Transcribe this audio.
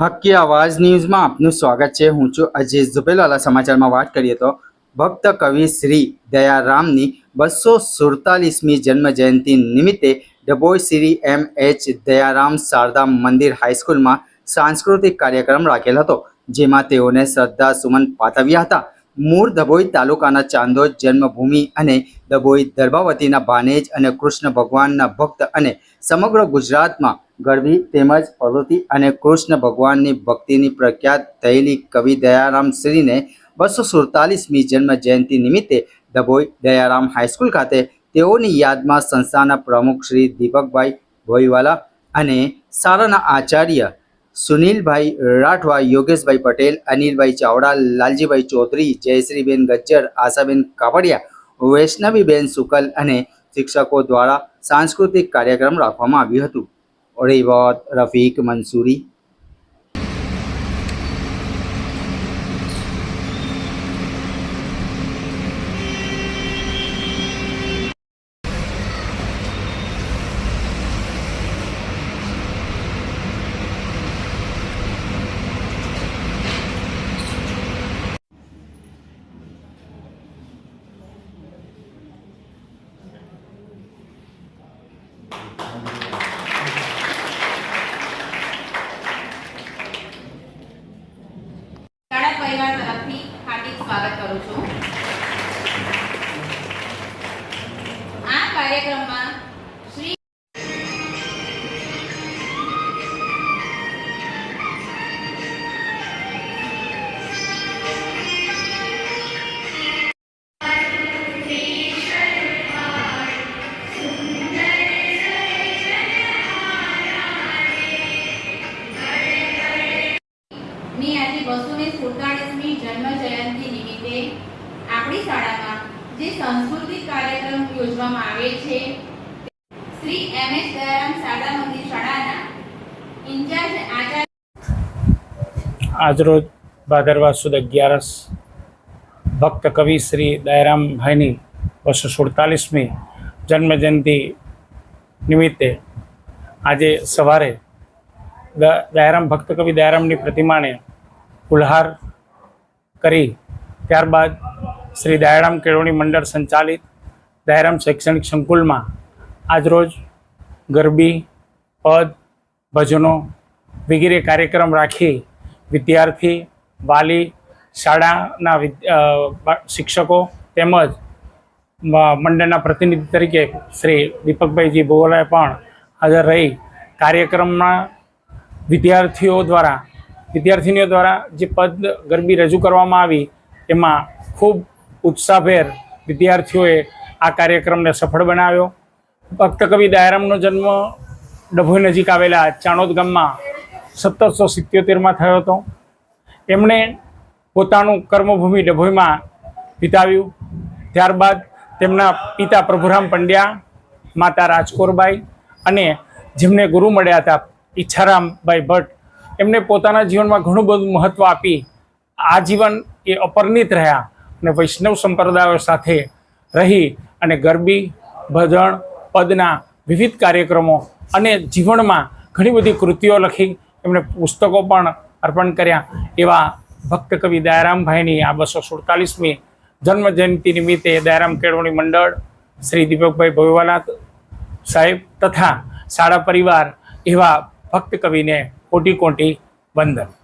હક્કી અવાજ ન્યૂઝમાં આપનું સ્વાગત છે. હું છું અજીત ઝુબેલાલા સમાચારમાં વાત કરીએ તો ભક્ત કવિ શ્રી દયારામની બસો સુડતાલીસમી જન્મ જયંતિ નિમિત્તે ડભોઈ શ્રી એમ એચ દયારામ શારદા મંદિર હાઈસ્કૂલમાં સાંસ્કૃતિક કાર્યક્રમ રાખેલ હતો, જેમાં તેઓને શ્રદ્ધા સુમન પાઠવ્યા હતા. મૂળ ડભોઈ તાલુકાના ચાંદોદ જન્મભૂમિ અને દભોઈ દર્ભાવતીના ભાનેજ અને કૃષ્ણ ભગવાનના ભક્ત અને સમગ્ર ગુજરાતમાં ગરબી, તેમજ પ્રવૃત્તિ અને કૃષ્ણ ભગવાનની ભક્તિની પ્રખ્યાત થયેલી કવિ દયારામ શ્રીને બસો સુડતાલીસમી જન્મ જયંતિ નિમિત્તે દભોઈ દયારામ હાઈસ્કૂલ ખાતે તેઓની યાદમાં સંસ્થાના પ્રમુખ શ્રી દીપકભાઈ ભોઈવાલા અને શાળાના આચાર્ય સુનિલભાઈ રાઠવા, યોગેશભાઈ પટેલ, અનિલભાઈ ચાવડા, લાલજીભાઈ ચૌધરી, જયશ્રીબેન ગજ્જર, આશાબેન કાપડિયા, વૈષ્ણવીબેન સુકલ અને શિક્ષકો દ્વારા સાંસ્કૃતિક કાર્યક્રમ રાખવામાં આવ્યું હતું. રિવત રફીક મંસૂરી શાળા પરિવાર તરફથી હાર્દિક સ્વાગત કરું છું આ કાર્યક્રમમાં ની આજે બસો ને સુડતાળીસમી જન્મ જયંતિ નિમિત્તે આપણી શાળામાં જે સાંસ્કૃતિક કાર્યક્રમ યોજવામાં આવે છે, શ્રી એમ. એસ. દયારામ શારદા મંદિર શાળાના ઇન્ચાર્જ આચાર્ય આજરોજ ભાદરવા સુદ અગિયારસ, ભક્ત કવિ શ્રી દયારામભાઈની બસો સુડતાલીસમી જન્મજયંતિ નિમિત્તે આજે સવારે દયારામ ભક્ત કવિ દયારામની પ્રતિમાને ફુલહાર કરી ત્યારબાદ શ્રી દયારામ કેળવણી મંડળ સંચાલિત દયારામ શૈક્ષણિક સંકુલમાં આજરોજ ગરબી, પદ, ભજનો વગેરે કાર્યક્રમ રાખી વિદ્યાર્થી, વાલી, શાળાના શિક્ષકો તેમજ મંડળના પ્રતિનિધિ તરીકે શ્રી દીપકભાઈજી બોવલાએ પણ હાજર રહી કાર્યક્રમમાં વિદ્યાર્થીઓ દ્વારા વિદ્યાર્થીનીઓ દ્વારા જે પદ ગરબી રજૂ કરવામાં આવી, એમાં ખૂબ ઉત્સાહભેર વિદ્યાર્થીઓએ આ કાર્યક્રમને સફળ બનાવ્યો. ભક્તકવિ દાયરામનો જન્મ ડભોઈ નજીક આવેલા ચાણોદ ગામમાં સત્તરસો સિત્યોતેરમાં થયો હતો. એમણે પોતાનું કર્મભૂમિ ડભોઈમાં વિતાવ્યું. ત્યારબાદ તેમના પિતા પ્રભુરામ પંડ્યા, માતા રાજકોરબાઈ અને જેમને ગુરુ મળ્યા હતા ઈચ્છારામભાઈ ભટ્ટ એમને પોતાના જીવનમાં ઘણું બધું મહત્ત્વ આપી આજીવન એ અપરિણિત રહ્યા અને વૈષ્ણવ સંપ્રદાયો સાથે રહી અને ગરબી, ભજન, પદના વિવિધ કાર્યક્રમો અને જીવનમાં ઘણી બધી કૃતિઓ લખી એમણે પુસ્તકો પણ અર્પણ કર્યા એવા ભક્ત કવિ દયારામભાઈની આ બસો સુડતાલીસમી જન્મજયંતિ નિમિત્તે દયારામ કેળવણી મંડળ, શ્રી દીપકભાઈ ભોયવાલા સાહેબ તથા શાળા પરિવાર એવા ભક્ત કવિને કોટી કોટી વંદન